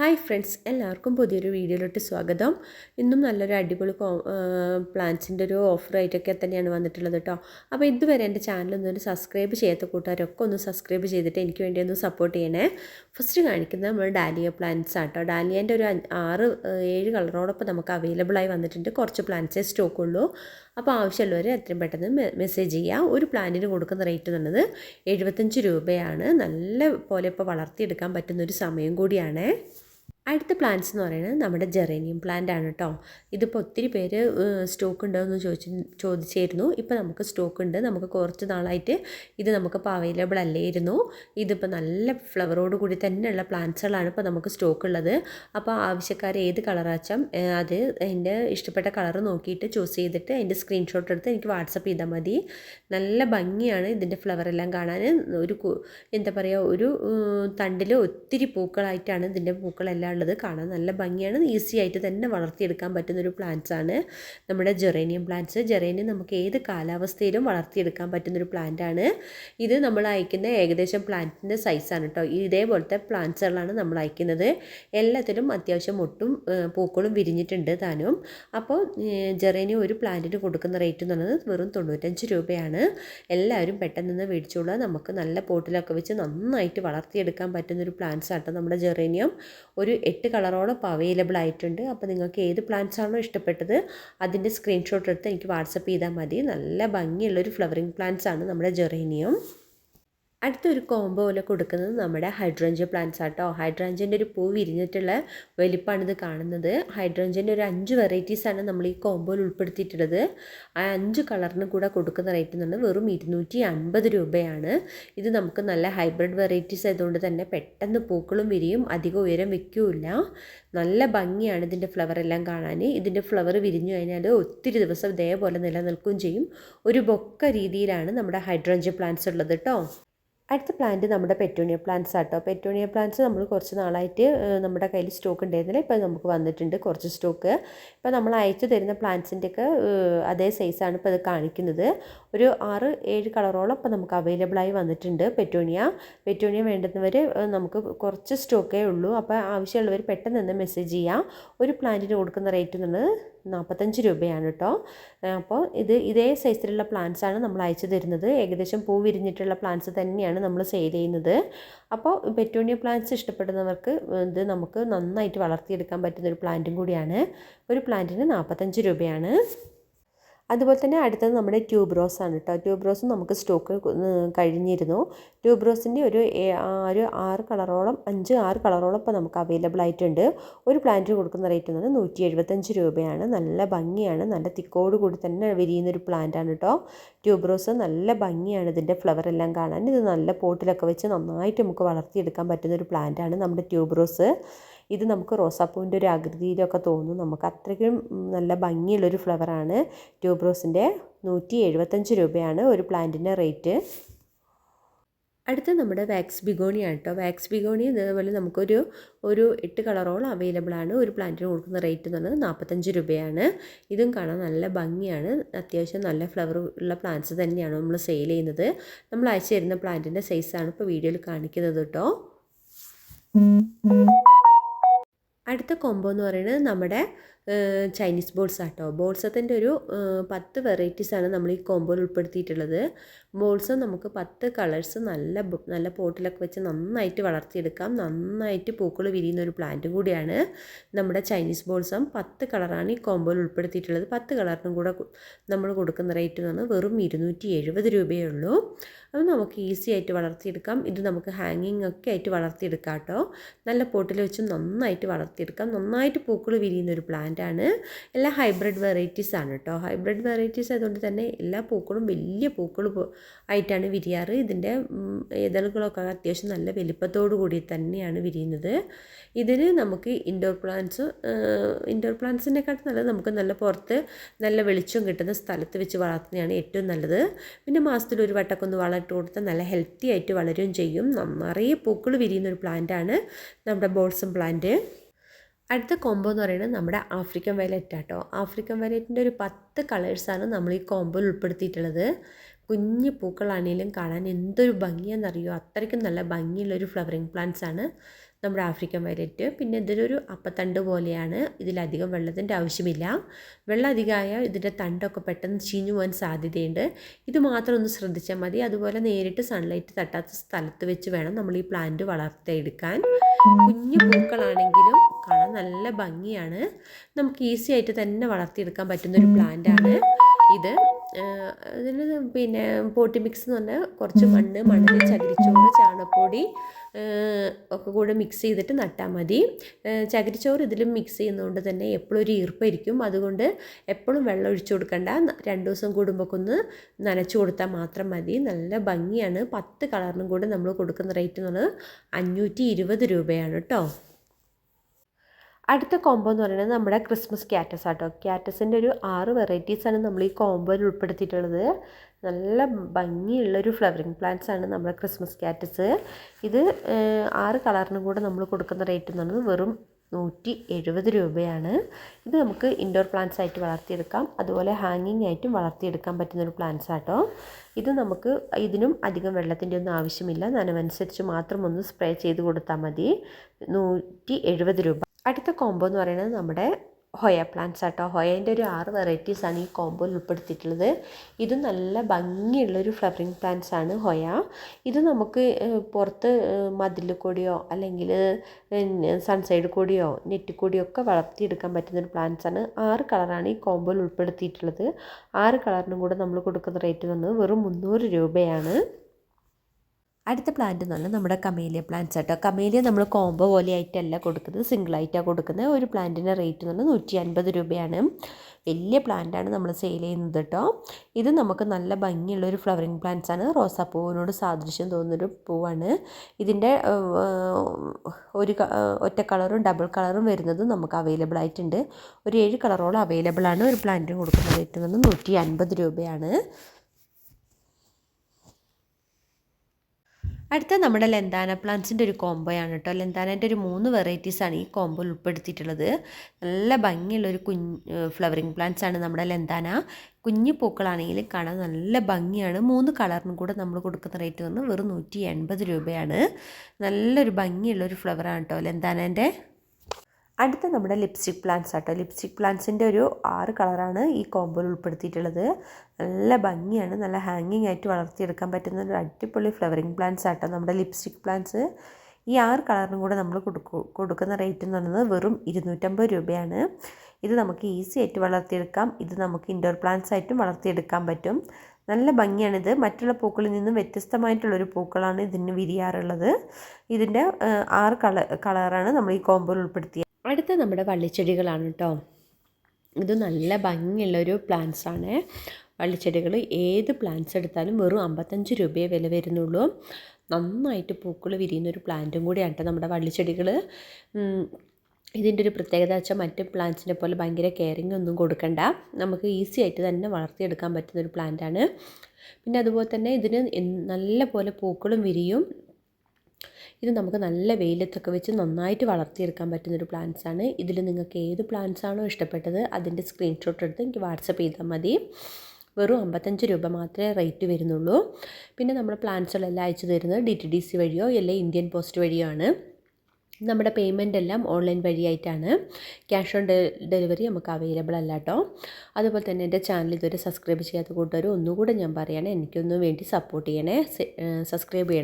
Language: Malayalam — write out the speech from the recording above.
ഹായ് ഫ്രണ്ട്സ് എല്ലാവർക്കും പുതിയൊരു വീഡിയോയിലോട്ട് സ്വാഗതം. ഇന്നും നല്ലൊരു അടിപൊളി പ്ലാൻസിന്റെ ഒരു ഓഫറായിട്ടൊക്കെ തന്നെയാണ് വന്നിട്ടുള്ളത് കേട്ടോ അപ്പോൾ ഇതുവരെ എന്റെ ചാനൽ ഒന്നും സബ്സ്ക്രൈബ് ചെയ്യാത്ത കൂട്ടുകാരൊക്കെ ഒന്ന് സബ്സ്ക്രൈബ് ചെയ്തിട്ട് എനിക്ക് വേണ്ടി ഒന്ന് സപ്പോർട്ട് ചെയ്യണേ. ഫസ്റ്റ് കാണിക്കുന്നത് നമ്മൾ ഡാലിയ പ്ലാന്റ്സ് ആട്ടോ ഡാലിയേന്റെ ഒരു ആറ് ഏഴ് കളറോടൊപ്പം നമുക്ക് അവൈലബിൾ ആയി വന്നിട്ടുണ്ട്. കുറച്ച് പ്ലാന്റ്സേ സ്റ്റോക്ക് ഉള്ളൂ. അപ്പോൾ ആവശ്യമുള്ളവർ എത്രയും പെട്ടെന്ന് മെസ്സേജ് ചെയ്യുക ഒരു പ്ലാന്റിന് കൊടുക്കുന്ന റേറ്റ് എന്നുള്ളത് എഴുപത്തഞ്ച് രൂപയാണ്. നല്ല പോലെ ഇപ്പോൾ വളർത്തിയെടുക്കാൻ പറ്റുന്ന ഒരു സമയം കൂടിയാണ്. അടുത്ത പ്ലാന്റ്സ് എന്ന് പറയുന്നത് നമ്മുടെ ജെറേനിയം പ്ലാന്റ് ആണ് കേട്ടോ ഇതിപ്പോൾ ഒത്തിരി പേര് സ്റ്റോക്ക് ഉണ്ടോ എന്ന് ചോദിച്ചു ചോദിച്ചായിരുന്നു ഇപ്പോൾ നമുക്ക് സ്റ്റോക്ക് ഉണ്ട്. നമുക്ക് കുറച്ച് നാളായിട്ട് ഇത് നമുക്കിപ്പോൾ അവൈലബിൾ അല്ലായിരുന്നു. ഇതിപ്പോൾ നല്ല ഫ്ലവറോട് കൂടി തന്നെയുള്ള പ്ലാന്റ്സുകളാണ് ഇപ്പോൾ നമുക്ക് സ്റ്റോക്ക് ഉള്ളത്. അപ്പോൾ ആവശ്യക്കാർ ഏത് കളറാച്ചാൽ അത് എന്റെ ഇഷ്ടപ്പെട്ട കളർ നോക്കിയിട്ട് ചൂസ് ചെയ്തിട്ട് അതിന്റെ സ്ക്രീൻഷോട്ട് എടുത്ത് എനിക്ക് വാട്സപ്പ് ചെയ്താൽ മതി. നല്ല ഭംഗിയാണ് ഇതിന്റെ ഫ്ലവർ എല്ലാം കാണാൻ. ഒരു എന്താ പറയുക ഒരു തണ്ടിൽ ഒത്തിരി പൂക്കളായിട്ടാണ് ഇതിന്റെ പൂക്കളെല്ലാം ഉള്ളത് കാണാൻ നല്ല ഭംഗിയാണ്. ഈസി ആയിട്ട് തന്നെ വളർത്തിയെടുക്കാൻ പറ്റുന്ന ഒരു പ്ലാന്റ്സ് ആണ് നമ്മുടെ ജെറേനിയം പ്ലാന്റ്സ് ജെറേനിയം നമുക്ക് ഏത് കാലാവസ്ഥയിലും വളർത്തിയെടുക്കാൻ പറ്റുന്ന ഒരു പ്ലാന്റ് ആണ്. ഇത് നമ്മൾ അയക്കുന്ന ഏകദേശം പ്ലാന്റിന്റെ സൈസാണ് കേട്ടോ ഇതേപോലത്തെ പ്ലാന്റ്സുകളാണ് നമ്മൾ അയക്കുന്നത്. എല്ലാത്തിലും അത്യാവശ്യം ഒട്ടും പൂക്കളും വിരിഞ്ഞിട്ടുണ്ട് താനും. അപ്പോൾ ജെറേനിയം ഒരു പ്ലാന്റിന് കൊടുക്കുന്ന റേറ്റ് എന്ന് പറയുന്നത് വെറും തൊണ്ണൂറ്റഞ്ച് രൂപയാണ്. എല്ലാവരും പെട്ടെന്ന് മേടിച്ചോളുക. നമുക്ക് നല്ല പോട്ടിലൊക്കെ വെച്ച് നന്നായിട്ട് വളർത്തിയെടുക്കാൻ പറ്റുന്നൊരു പ്ലാന്റ്സ് ആട്ടോ നമ്മുടെ ജെറേനിയം ഒരു എട്ട് കളറോളം ഇപ്പോൾ അവൈലബിൾ ആയിട്ടുണ്ട്. അപ്പോൾ നിങ്ങൾക്ക് ഏത് പ്ലാന്റ്സ് ആണോ ഇഷ്ടപ്പെട്ടത് അതിന്റെ സ്ക്രീൻഷോട്ട് എടുത്ത് എനിക്ക് വാട്സപ്പ് ചെയ്താൽ മതി. നല്ല ഭംഗിയുള്ളൊരു ഫ്ലവറിങ് പ്ലാന്റ്സ് ആണ് നമ്മുടെ ജെറേനിയം അടുത്തൊരു കോംബോ പോലെ കൊടുക്കുന്നത് നമ്മുടെ ഹൈഡ്രഞ്ച് പ്ലാന്റ്സ് ആട്ടോ. ഹൈഡ്രഞ്ചിന്റെ ഒരു പൂ വിരിഞ്ഞിട്ടുള്ള ഇത് കാണുന്നത്. ഹൈഡ്രഞ്ചിന്റെ ഒരു അഞ്ച് വെറൈറ്റീസാണ് നമ്മൾ ഈ കോംബോയിൽ ഉൾപ്പെടുത്തിയിട്ടുള്ളത്. ആ അഞ്ച് കളറിന് കൂടെ കൊടുക്കുന്ന റേറ്റ് എന്ന് പറഞ്ഞാൽ വെറും ഇരുന്നൂറ്റി അൻപത് രൂപയാണ്. ഇത് നമുക്ക് നല്ല ഹൈബ്രിഡ് വെറൈറ്റീസ് ആയതുകൊണ്ട് തന്നെ പെട്ടെന്ന് പൂക്കളും വിരിയും അധികം ഉയരം വെക്കില്ല. നല്ല ഭംഗിയാണ് ഇതിന്റെ ഫ്ലവർ എല്ലാം കാണാൻ. ഇതിന്റെ ഫ്ലവർ വിരിഞ്ഞു കഴിഞ്ഞാൽ ഒത്തിരി ദിവസം ഇതേപോലെ നിലനിൽക്കുകയും ചെയ്യും. ഒരു ബൊക്ക രീതിയിലാണ് നമ്മുടെ ഹൈഡ്രഞ്ച് പ്ലാന്റ്സ് ഉള്ളത് കേട്ടോ അടുത്ത പ്ലാന്റ് നമ്മുടെ പെറ്റോണിയ പ്ലാന്റ്സ് ആട്ടോ. പെറ്റോണിയ പ്ലാന്റ്സ് നമ്മൾ കുറച്ച് നാളായിട്ട് നമ്മുടെ കയ്യിൽ സ്റ്റോക്ക് ഉണ്ടായിരുന്നില്ല. ഇപ്പോൾ നമുക്ക് വന്നിട്ടുണ്ട് കുറച്ച് സ്റ്റോക്ക് ഇപ്പോൾ നമ്മൾ അയച്ചു തരുന്ന പ്ലാന്റ്സിന്റെയൊക്കെ അതേ സൈസാണ് ഇപ്പോൾ ഇത് കാണിക്കുന്നത്. ഒരു ആറ് ഏഴ് കളറോളം ഇപ്പോൾ നമുക്ക് അവൈലബിൾ ആയി വന്നിട്ടുണ്ട് പെറ്റോണിയ. പെറ്റോണിയ വേണ്ടുന്നവർ നമുക്ക് കുറച്ച് സ്റ്റോക്കേ ഉള്ളൂ. അപ്പോൾ ആവശ്യമുള്ളവർ പെട്ടെന്ന് തന്നെ മെസ്സേജ് ചെയ്യാം. ഒരു പ്ലാന്റിന് കൊടുക്കുന്ന റേറ്റ് എന്നുള്ളത് നാൽപ്പത്തഞ്ച് രൂപയാണ് കേട്ടോ. അപ്പോൾ ഇത് ഇതേ സൈസിലുള്ള പ്ലാന്റ്സ് ആണ് നമ്മൾ അയച്ചു തരുന്നത്. ഏകദേശം പൂ വിരിഞ്ഞിട്ടുള്ള പ്ലാന്റ്സ് തന്നെയാണ് നമ്മൾ സെയിൽ ചെയ്യുന്നത്. അപ്പോൾ പെറ്റോണിയ പ്ലാന്റ്സ് ഇഷ്ടപ്പെടുന്നവർക്ക് ഇത് നമുക്ക് നന്നായിട്ട് വളർത്തിയെടുക്കാൻ പറ്റുന്ന ഒരു പ്ലാന്റും കൂടിയാണ്. ഒരു പ്ലാന്റിന് നാൽപ്പത്തഞ്ച് രൂപയാണ്. അതുപോലെ തന്നെ അടുത്തത് നമ്മുടെ ട്യൂബ് റോസ് ആണ് കേട്ടോ ട്യൂബ് റോസും നമുക്ക് സ്റ്റോക്ക് കഴിഞ്ഞിരുന്നു ട്യൂബ് റോസിന്റെ ഒരു ഒരു ആറ് കളറോളം അഞ്ച് ആറ് കളറോളം ഇപ്പോൾ നമുക്ക് അവൈലബിൾ ആയിട്ടുണ്ട്. ഒരു പ്ലാന്റിന് കൊടുക്കുന്ന റേറ്റ് എന്നത് നൂറ്റി എഴുപത്തഞ്ച് രൂപയാണ്. നല്ല ഭംഗിയാണ്. നല്ല തിക്കോട് കൂടി തന്നെ വിരിയുന്നൊരു പ്ലാന്റ് ആണ് കേട്ടോ. ട്യൂബ് റോസ് നല്ല ഭംഗിയാണ് ഇതിന്റെ ഫ്ലവർ എല്ലാം കാണാൻ. ഇത് നല്ല പോട്ടിലൊക്കെ വെച്ച് നന്നായിട്ട് നമുക്ക് വളർത്തിയെടുക്കാൻ പറ്റുന്ന ഒരു പ്ലാന്റ് ആണ് നമ്മുടെ ട്യൂബ് റോസ് ഇത് നമുക്ക് റോസാപ്പൂവിന്റെ ഒരു ആകൃതിയിലൊക്കെ തോന്നും. നമുക്ക് അത്രയ്ക്കും നല്ല ഭംഗിയുള്ളൊരു ഫ്ലവറാണ്. ട്യൂബ് റോസിന്റെ നൂറ്റി എഴുപത്തഞ്ച് രൂപയാണ് ഒരു പ്ലാന്റിന്റെ റേറ്റ്. അടുത്ത നമ്മുടെ വാക്സ് ബിഗോണിയാണ് കേട്ടോ. വാക്സ് ബിഗോണി എന്നതുപോലെ നമുക്കൊരു ഒരു എട്ട് കളറോളം അവൈലബിൾ ആണ്. ഒരു പ്ലാന്റിന് കൊടുക്കുന്ന റേറ്റ് എന്ന് പറയുന്നത് നാൽപ്പത്തഞ്ച് രൂപയാണ്. ഇതും കാണാൻ നല്ല ഭംഗിയാണ്. അത്യാവശ്യം നല്ല ഫ്ലവർ ഉള്ള പ്ലാന്റ്സ് തന്നെയാണ് നമ്മൾ സെയിൽ ചെയ്യുന്നത്. നമ്മൾ അയച്ചു തരുന്ന പ്ലാന്റിന്റെ സൈസാണ് ഇപ്പോൾ വീഡിയോയിൽ കാണിക്കുന്നത് കേട്ടോ. അടുത്ത കോംബോ എന്ന് പറയുന്നത് നമ്മുടെ ചൈനീസ് ബോൾസ് ആട്ടോ. ബോൾസത്തിന്റെ ഒരു പത്ത് വെറൈറ്റീസാണ് നമ്മൾ ഈ കോമ്പോയിൽ ഉൾപ്പെടുത്തിയിട്ടുള്ളത്. ബോൾസ് നമുക്ക് പത്ത് കളേഴ്സ് നല്ല നല്ല പോട്ടിലൊക്കെ വെച്ച് നന്നായിട്ട് വളർത്തിയെടുക്കാം. നന്നായിട്ട് പൂക്കൾ വിരിയുന്ന ഒരു പ്ലാന്റ് കൂടിയാണ് നമ്മുടെ ചൈനീസ് ബോൾസം പത്ത് കളറാണ് ഈ കോമ്പോയിൽ ഉൾപ്പെടുത്തിയിട്ടുള്ളത്. പത്ത് കളറിനും കൂടെ നമ്മൾ കൊടുക്കുന്ന റേറ്റ് എന്ന് പറഞ്ഞാൽ വെറും ഇരുന്നൂറ്റി എഴുപത് രൂപയേ ഉള്ളൂ. അത് നമുക്ക് ഈസി ആയിട്ട് വളർത്തിയെടുക്കാം. ഇത് നമുക്ക് ഹാങ്ങിങ് ഒക്കെ ആയിട്ട് വളർത്തിയെടുക്കാം കേട്ടോ നല്ല പോട്ടിൽ വെച്ച് നന്നായിട്ട് വളർത്തിയെടുക്കാം. നന്നായിട്ട് പൂക്കൾ വിരിയുന്ന ഒരു പ്ലാന്റ് ആണ് എല്ലാ ഹൈബ്രിഡ് വെറൈറ്റീസ് ആണ് കേട്ടോ ഹൈബ്രിഡ് വെറൈറ്റീസ് ആയതുകൊണ്ട് തന്നെ എല്ലാ പൂക്കളും വലിയ പൂക്കൾ ആയിട്ടാണ് വിരിയാറ്. ഇതിന്റെ ഇതളുകളൊക്കെ അത്യാവശ്യം നല്ല വലിപ്പത്തോടു കൂടി തന്നെയാണ് വിരിയുന്നത്. ഇതിന് നമുക്ക് ഇൻഡോർ പ്ലാന്റ്സ് ഇൻഡോർ പ്ലാന്റ്സിനെക്കാട്ടും നല്ലത് നമുക്ക് നല്ല പുറത്ത് നല്ല വെളിച്ചം കിട്ടുന്ന സ്ഥലത്ത് വെച്ച് വളർത്തുന്നതാണ് ഏറ്റവും നല്ലത്. പിന്നെ മാസത്തിൽ ഒരു വട്ടമൊക്കെ ഒന്ന് വളർത്തി കൊടുത്താൽ നല്ല ഹെൽത്തി ആയിട്ട് വളരുകയും ചെയ്യും. നിറയെ പൂക്കൾ വിരിയുന്ന ഒരു പ്ലാന്റാണ് നമ്മുടെ ബോൾസം പ്ലാന്റ് അടുത്ത കോംബോ എന്ന് പറയുന്നത് നമ്മുടെ ആഫ്രിക്കൻ വയലറ്റ് ആട്ടോ. ആഫ്രിക്കൻ വയലറ്റിന്റെ ഒരു പത്ത് കളേഴ്സാണ് നമ്മൾ ഈ കോംബോയിൽ ഉൾപ്പെടുത്തിയിട്ടുള്ളത്. കുഞ്ഞു പൂക്കളാണെങ്കിലും കാണാൻ എന്തൊരു ഭംഗിയാണെന്നറിയോ? അത്രയ്ക്കും നല്ല ഭംഗിയുള്ളൊരു ഫ്ലവറിങ് പ്ലാന്റ്സ് ആണ്. നമ്മുടെ ആഫ്രിക്കൻ വയലറ്റ് പിന്നെ ഇതിലൊരു അപ്പത്തണ്ട് പോലെയാണ്. ഇതിലധികം വെള്ളത്തിന്റെ ആവശ്യമില്ല. വെള്ളം അധികമായാൽ ഇതിന്റെ തണ്ടൊക്കെ പെട്ടെന്ന് ചീഞ്ഞു പോകാൻ സാധ്യതയുണ്ട്. ഇത് മാത്രം ഒന്ന് ശ്രദ്ധിച്ചാൽ മതി. അതുപോലെ നേരിട്ട് സൺലൈറ്റ് തട്ടാത്ത സ്ഥലത്ത് വെച്ച് വേണം നമ്മൾ ഈ പ്ലാന്റ് വളർത്തിയെടുക്കാൻ കുഞ്ഞു പൂക്കളാണെങ്കിലും കാണാൻ നല്ല ഭംഗിയാണ്. നമുക്ക് ഈസി ആയിട്ട് തന്നെ വളർത്തിയെടുക്കാൻ പറ്റുന്ന ഒരു പ്ലാന്റാണ് ഇത്. ഇതിന് പിന്നെ പോട്ടി മിക്സ് എന്ന് പറഞ്ഞാൽ കുറച്ച് മണ്ണ് മണ്ണിൽ ചകിരിച്ചോറ് ചാണകപ്പൊടി ഒക്കെ കൂടെ മിക്സ് ചെയ്തിട്ട് നട്ടാൽ മതി. ചകിരിച്ചോറ് ഇതിലും മിക്സ് ചെയ്യുന്നതുകൊണ്ട് തന്നെ എപ്പോഴും ഒരു ഈർപ്പായിരിക്കും. അതുകൊണ്ട് എപ്പോഴും വെള്ളം ഒഴിച്ചു കൊടുക്കണ്ട. രണ്ട് ദിവസം കൂടുമ്പോൾ ഒന്ന് നനച്ചു കൊടുത്താൽ മാത്രം മതി. നല്ല ഭംഗിയാണ്. പത്ത് കളറിനും കൂടെ നമ്മൾ കൊടുക്കുന്ന റേറ്റ് എന്ന് പറഞ്ഞാൽ അഞ്ഞൂറ്റി ഇരുപത് രൂപയാണ് കേട്ടോ അടുത്ത കോംബോ എന്ന് പറയുന്നത് നമ്മുടെ ക്രിസ്മസ് ക്യാറ്റസ് ആട്ടോ. ക്യാറ്റസിന്റെ ഒരു ആറ് വെറൈറ്റീസാണ് നമ്മൾ ഈ കോംബോയിൽ ഉൾപ്പെടുത്തിയിട്ടുള്ളത്. നല്ല ഭംഗിയുള്ളൊരു ഫ്ലവറിങ് പ്ലാന്റ്സ് ആണ് നമ്മുടെ ക്രിസ്മസ് ക്യാറ്റസ് ഇത് ആറ് കളറിനും കൂടെ നമ്മൾ കൊടുക്കുന്ന റേറ്റ് എന്ന് പറയുന്നത് വെറും നൂറ്റി എഴുപത് രൂപയാണ്. ഇത് നമുക്ക് ഇൻഡോർ പ്ലാന്റ്സ് ആയിട്ട് വളർത്തിയെടുക്കാം. അതുപോലെ ഹാങ്ങിങ് ആയിട്ടും വളർത്തിയെടുക്കാൻ പറ്റുന്ന ഒരു പ്ലാന്റ്സ് ആട്ടോ. ഇത് നമുക്ക് ഇതിനും അധികം വെള്ളത്തിന്റെ ഒന്നും ആവശ്യമില്ല. നനവനുസരിച്ച് മാത്രം ഒന്ന് സ്പ്രേ ചെയ്ത് കൊടുത്താൽ മതി. നൂറ്റി എഴുപത് രൂപ. അടുത്ത കോംബോ എന്ന് പറയുന്നത് നമ്മുടെ ഹൊയ പ്ലാന്റ്സ് ആട്ടോ. ഹൊയേന്റെ ഒരു ആറ് വെറൈറ്റീസാണ് ഈ കോംബോയിൽ ഉൾപ്പെടുത്തിയിട്ടുള്ളത്. ഇത് നല്ല ഭംഗിയുള്ളൊരു ഫ്ലവറിങ് പ്ലാന്റ്സ് ആണ് ഹൊയ ഇത് നമുക്ക് പുറത്ത് മതിൽ കൂടിയോ അല്ലെങ്കിൽ സൺസൈഡ് കൂടിയോ നെറ്റ് കൂടിയോ ഒക്കെ വളർത്തിയെടുക്കാൻ പറ്റുന്ന ഒരു പ്ലാന്റ്സ് ആണ്. ആറ് കളറാണ് ഈ കോംബോയിൽ ഉൾപ്പെടുത്തിയിട്ടുള്ളത്. ആറ് കളറിനും കൂടെ നമ്മൾ കൊടുക്കുന്ന റേറ്റ് വന്നത് വെറും മുന്നൂറ് രൂപയാണ്. അടുത്ത പ്ലാന്റ് എന്ന് പറഞ്ഞാൽ നമ്മുടെ കമേലിയ പ്ലാന്റ്സ് ആട്ടോ. കമേലിയ നമ്മൾ കോംബോ പോലെ ആയിട്ടല്ല കൊടുക്കുന്നത്. സിംഗിൾ ആയിട്ടാണ് കൊടുക്കുന്നത്. ഒരു പ്ലാന്റിന്റെ റേറ്റ് എന്ന് പറഞ്ഞാൽ നൂറ്റി അൻപത് രൂപയാണ്. വലിയ പ്ലാന്റാണ് നമ്മൾ സെയിൽ ചെയ്യുന്നത് കേട്ടോ. ഇത് നമുക്ക് നല്ല ഭംഗിയുള്ള ഒരു ഫ്ലവറിങ് പ്ലാന്റ്സ് ആണ്. റോസാപ്പൂവിനോട് സാദൃശ്യം തോന്നുന്നൊരു പൂവാണ്. ഇതിന്റെ ഒരു ഒറ്റ കളറും ഡബിൾ കളറും വരുന്നത് നമുക്ക് അവൈലബിൾ ആയിട്ടുണ്ട്. ഒരു ഏഴ് കളറോളം അവൈലബിൾ ആണ്. ഒരു പ്ലാന്റിന് കൊടുക്കുന്ന റേറ്റ് എന്ന് പറഞ്ഞാൽ നൂറ്റി അൻപത് രൂപയാണ്. അടുത്ത നമ്മുടെ ലെന്താന പ്ലാന്റ്സിന്റെ ഒരു കോംബോയാണ് കേട്ടോ. ലെന്താനന്റെ ഒരു മൂന്ന് വെറൈറ്റീസാണ് ഈ കോംബോയിൽ ഉൾപ്പെടുത്തിയിട്ടുള്ളത്. നല്ല ഭംഗിയുള്ളൊരു കുഞ്ഞ് ഫ്ലവറിങ് പ്ലാന്റ്സ് ആണ് നമ്മുടെ ലെന്താന. കുഞ്ഞു പൂക്കളാണെങ്കിൽ കാണാൻ നല്ല ഭംഗിയാണ്. മൂന്ന് കളറിനും കൂടെ നമ്മൾ കൊടുക്കുന്ന റേറ്റ് വന്ന് വെറും നൂറ്റി എൺപത് രൂപയാണ്. നല്ലൊരു ഭംഗിയുള്ളൊരു ഫ്ലവറാണ് കേട്ടോ ലെന്താനന്റെ അടുത്ത നമ്മുടെ ലിപ്സ്റ്റിക് പ്ലാന്റ്സ് ആട്ടോ. ലിപ്സ്റ്റിക് പ്ലാന്റ്സിന്റെ ഒരു ആറ് കളറാണ് ഈ കോമ്പോയിൽ ഉൾപ്പെടുത്തിയിട്ടുള്ളത്. നല്ല ഭംഗിയാണ്. നല്ല ഹാങ്ങിങ് ആയിട്ട് വളർത്തിയെടുക്കാൻ പറ്റുന്ന ഒരു അടിപൊളി ഫ്ലവറിങ് പ്ലാന്റ്സ് ആട്ടോ നമ്മുടെ ലിപ്സ്റ്റിക് പ്ലാന്റ്സ് ഈ ആറ് കളറിനും കൂടെ നമ്മൾ കൊടുക്കുന്ന റേറ്റ് എന്ന് പറയുന്നത് വെറും ഇരുന്നൂറ്റമ്പത് രൂപയാണ്. ഇത് നമുക്ക് ഈസി ആയിട്ട് വളർത്തിയെടുക്കാം. ഇത് നമുക്ക് ഇൻഡോർ പ്ലാന്റ്സ് ആയിട്ടും വളർത്തിയെടുക്കാൻ പറ്റും. നല്ല ഭംഗിയാണിത് മറ്റുള്ള പൂക്കളിൽ നിന്നും വ്യത്യസ്തമായിട്ടുള്ളൊരു പൂക്കളാണ് ഇതിന് വിരിയാറുള്ളത്. ഇതിന്റെ ആറ് കളർ കളറാണ് നമ്മൾ ഈ കോമ്പോയിൽ ഉൾപ്പെടുത്തിയത് അടുത്ത നമ്മുടെ വള്ളിച്ചെടികളാണ് കേട്ടോ. ഇത് നല്ല ഭംഗിയുള്ളൊരു ആണ്. വള്ളിച്ചെടികൾ ഏത് പ്ലാന്റ്സ് എടുത്താലും വെറും അമ്പത്തഞ്ച് രൂപയെ വില വരുന്നുള്ളൂ. നന്നായിട്ട് പൂക്കൾ വിരിയുന്നൊരു പ്ലാന്റും കൂടിയാണ് കേട്ടോ നമ്മുടെ വള്ളിച്ചെടികൾ ഇതിന്റെ ഒരു പ്രത്യേകത വെച്ചാൽ മറ്റ് പ്ലാന്റ്സിനെ പോലെ ഭയങ്കര കെയറിങ് ഒന്നും കൊടുക്കണ്ട. നമുക്ക് ഈസി ആയിട്ട് തന്നെ വളർത്തിയെടുക്കാൻ പറ്റുന്നൊരു പ്ലാന്റാണ് പിന്നെ അതുപോലെ തന്നെ ഇതിന് നല്ല പോലെ പൂക്കളും വിരിയും. ഇത് നമുക്ക് നല്ല വെയിലത്തൊക്കെ വെച്ച് നന്നായിട്ട് വളർത്തിയെടുക്കാൻ പറ്റുന്നൊരു ആണ് ഇതിൽ നിങ്ങൾക്ക് ഏത് പ്ലാന്റ്സ് ആണോ ഇഷ്ടപ്പെട്ടത് അതിന്റെ സ്ക്രീൻഷോട്ട് എടുത്ത് എനിക്ക് വാട്സപ്പ് ചെയ്താൽ മതി. വെറും അമ്പത്തഞ്ച് രൂപ മാത്രമേ റേറ്റ് വരുന്നുള്ളൂ. പിന്നെ നമ്മൾ പ്ലാന്റ്സുകളെല്ലാം അയച്ചു തരുന്നത് ഡി ടി ഡി സി വഴിയോ അല്ലെങ്കിൽ ഇന്ത്യൻ പോസ്റ്റ് വഴിയോ ആണ്. നമ്മുടെ പേയ്മെന്റ് എല്ലാം ഓൺലൈൻ വഴിയായിട്ടാണ്. ക്യാഷ് ഓൺ ഡെലിവറി നമുക്ക് അവൈലബിൾ അല്ല കേട്ടോ അതുപോലെ തന്നെ എന്റെ ചാനൽ ഇതുവരെ സബ്സ്ക്രൈബ് ചെയ്യാത്ത കൂട്ടുകാർ ഒന്നുകൂടെ ഞാൻ പറയുകയാണ് എനിക്കൊന്നും വേണ്ടി സപ്പോർട്ട് ചെയ്യണേ. സബ്സ്ക്രൈബ് ചെയ്യണം.